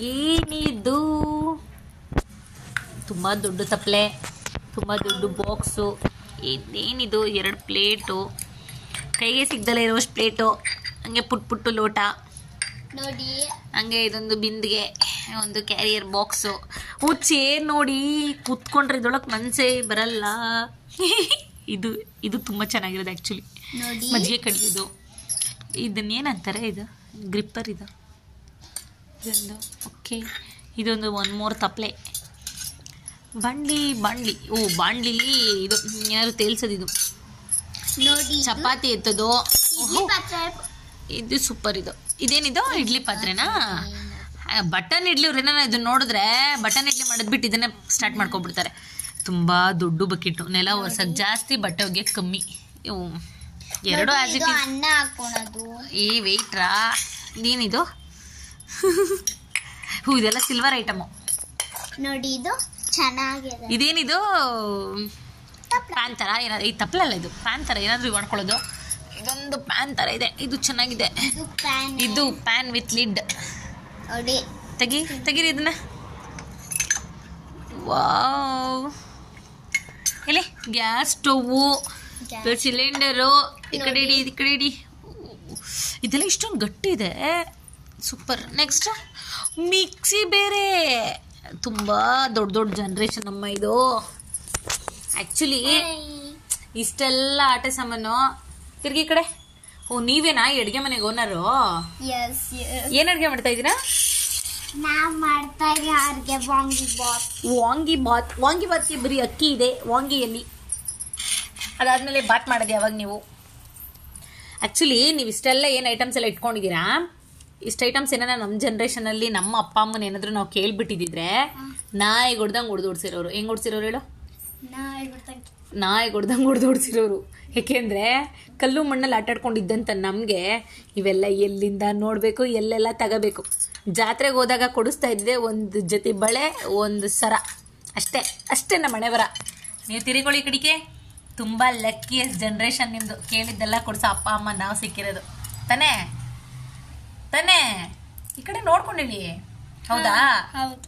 ಏನಿದು? ತುಂಬ ದೊಡ್ಡ ತಪ್ಪಲೆ ತುಂಬ ದೊಡ್ಡ ಬಾಕ್ಸು. ಇದೇನಿದು ಎರಡು ಪ್ಲೇಟು. ಕೈಗೆ ಸಿಗ್ದಲೇ ಇರೋಷ್ಟು ಪ್ಲೇಟು. ಹಂಗೆ ಪುಟ್ ಪುಟ್ಟು ಲೋಟ. ನೋಡಿ. ಹಂಗೆ ಇದೊಂದು ಬಿಂದಿಗೆ. ಒಂದು ಕ್ಯಾರಿಯರ್ ಬಾಕ್ಸು. ಓ ಚೇರ್ ನೋಡಿ? ಕೂತ್ಕೊಂಡ್ರೆ ಇದ್ರೊಳಗೆ ಮನಸ್ಸೇ ಬರಲ್ಲ. ಇದು ಇದು ತುಂಬ ಚೆನ್ನಾಗಿರೋದು ಆ್ಯಕ್ಚುಲಿ ನೋಡಿ. ಮಜ್ಜಿಗೆ ಕಡಿಯೋದು ಇದನ್ನೇನಂತಾರೆ ಇದು? ಗ್ರಿಪ್ಪರ್ ಇದು? ಇದೊಂದು ಓಕೆ ಇದೊಂದು ಒನ್ ಮೋರ್ ತಪ್ಪಲೆ ಬಾಂಡ್ಲಿ ಬಾಂಡ್ಲಿ ಓ ಬಾಂಡ್ಲಿಲಿ ಇದು ಯಾರು ತೇಲ್ಸೋದು ಇದು? ನೋಡಿ ಚಪಾತಿ ಎತ್ತದೋ. ಇದು ಸೂಪರ್ ಇದು. ಇದೇನಿದು? ಇಡ್ಲಿ ಪಾತ್ರೆನಾ? ಬಟನ್ ಇಡ್ಲಿ ಅವ್ರೇನ ಇದನ್ನ ನೋಡಿದ್ರೆ ಬಟನ್ ಇಡ್ಲಿ ಮಾಡಿದ್ಬಿಟ್ಟು ಇದನ್ನೇ ಸ್ಟಾರ್ಟ್ ಮಾಡ್ಕೊಬಿಡ್ತಾರೆ. ತುಂಬ ದೊಡ್ಡ ಬಕೆಟು. ನೆಲ ಒರ್ಸಕ್ಕೆ ಜಾಸ್ತಿ ಬಟ್ಟೆ ಒಗೆ ಕಮ್ಮಿ. ಎರಡು ಆಸ್ ಇಟ್ ಅನ್ನ ಈ ವೆಯ್ಟ್ರಾ ಇದೇನಿದು? ಹೂ ಇದೆಲ್ಲ ಸಿಲ್ವರ್ ಐಟಮು ನೋಡಿ ಇದು ಚೆನ್ನಾಗಿದೆ. ಇದೇನಿದು? ಪ್ಯಾನ್ ಥರ ಏನಾದ್ರು ಈ ತಪ್ಪಲಲ್ಲ ಇದು? ಪ್ಯಾನ್ ಥರ ಏನಾದರೂ ಮಾಡ್ಕೊಳ್ಳೋದು? ಇದೊಂದು ಪ್ಯಾನ್ ಥರ ಇದೆ. ಇದು ಚೆನ್ನಾಗಿದೆ. ಇದು ಪ್ಯಾನ್. ಇದು ಪ್ಯಾನ್ ವಿತ್ ಲಿಡ್. ನೋಡಿ. ತೆಗಿ ತೆಗೀರಿ ಇದನ್ನ. ವಾವ್. ಎಲ್ಲಿ? Gas stove. ಸಿಲಿಂಡರು ಈ ಕಡೆ ಇಡಿ ಈ ಕಡೆ ಇಡಿ. ಇದೆಲ್ಲ ಇಷ್ಟೊಂದು ಗಟ್ಟಿ ಇದೆ ಸೂಪರ್ ನೆಕ್ಸ್ಟ್ ಮಿಕ್ಸಿ ಬೇರೆ ತುಂಬ ದೊಡ್ಡ ದೊಡ್ಡ ಜನ್ರೇಷನ್ ಅಮ್ಮ ಇದು. ಆ್ಯಕ್ಚುಲಿ ಇಷ್ಟೆಲ್ಲ ಆಟ ಸಾಮಾನು. ತಿರ್ಗಿ ಕಡೆ. ಓ ನೀವೇನಾ? ಅಡುಗೆ ಮನೆಗೆ ಓನರು ಏನು ಅಡುಗೆ ಮಾಡ್ತಾ ಇದ್ದೀರಾ? ವಾಂಗಿ ಬಾತ್. ವಾಂಗಿ ಬಾತ್. ವಾಂಗಿ ಬಾತ್ಗೆ ಬರೀ ಅಕ್ಕಿ ಇದೆ. ವಾಂಗಿಯಲ್ಲಿ. ಅದಾದಮೇಲೆ ಬಾತ್ ಮಾಡೋದು ಯಾವಾಗ ನೀವು? ಆ್ಯಕ್ಚುಲಿ ನೀವು ಇಷ್ಟೆಲ್ಲ ಏನು ಐಟಮ್ಸ್ ಎಲ್ಲ ಇಟ್ಕೊಂಡಿದ್ದೀರಾ? ಇಷ್ಟು ಐಟಮ್ಸ್ ಏನಾರ ನಮ್ಮ ಜನ್ರೇಷನಲ್ಲಿ ನಮ್ಮ ಅಪ್ಪ ಅಮ್ಮನ ಏನಾದರೂ ನಾವು ಕೇಳ್ಬಿಟ್ಟಿದ್ರೆ ನಾಯಿ ಹೊಡ್ದಂಗೆ ಹೊಡ್ದು ಹೊಡ್ಸಿರೋರು ಹೆಂಗೆ ಹೊಡ್ಸಿರೋರು ಹೇಳು? ನಾಯಿ ಹೊಡ್ದಂಗೆ ಹೊಡ್ದು ಹೊಡ್ಸಿರೋರು ಏಕೆಂದರೆ ಕಲ್ಲು ಮಣ್ಣಲ್ಲಿ ಆಟಾಡ್ಕೊಂಡಿದ್ದಂತ ನಮಗೆ ಇವೆಲ್ಲ ಎಲ್ಲಿಂದ ನೋಡಬೇಕು ಎಲ್ಲೆಲ್ಲ ತಗೋಬೇಕು. ಜಾತ್ರೆಗೆ ಹೋದಾಗ ಕೊಡಿಸ್ತಾ ಇದ್ದೆ ಒಂದು ಜೊತೆ ಬಳೆ ಒಂದು ಸರ. ಅಷ್ಟೇ ಅಷ್ಟೇ ನಮ್ಮ ಮನೆ ಬರ ನೀವು ತಿರುಗೊಳ್ಳಿ ಕಡಿಕೆ ತುಂಬ ಲಕ್ಕಿಯಸ್ಟ್ ಜನ್ರೇಷನ್ ನಿಮ್ಮದು ಕೇಳಿದ್ದೆಲ್ಲ ಕೊಡಿಸೋ ಅಪ್ಪ ಅಮ್ಮ ನಾವು ಸಿಕ್ಕಿರೋದು. ತಾನೇ? ತಾನೇ? ಈ ಕಡೆ ನೋಡ್ಕೊಂಡಿವಿ ಹೌದಾ? ಹೌದು.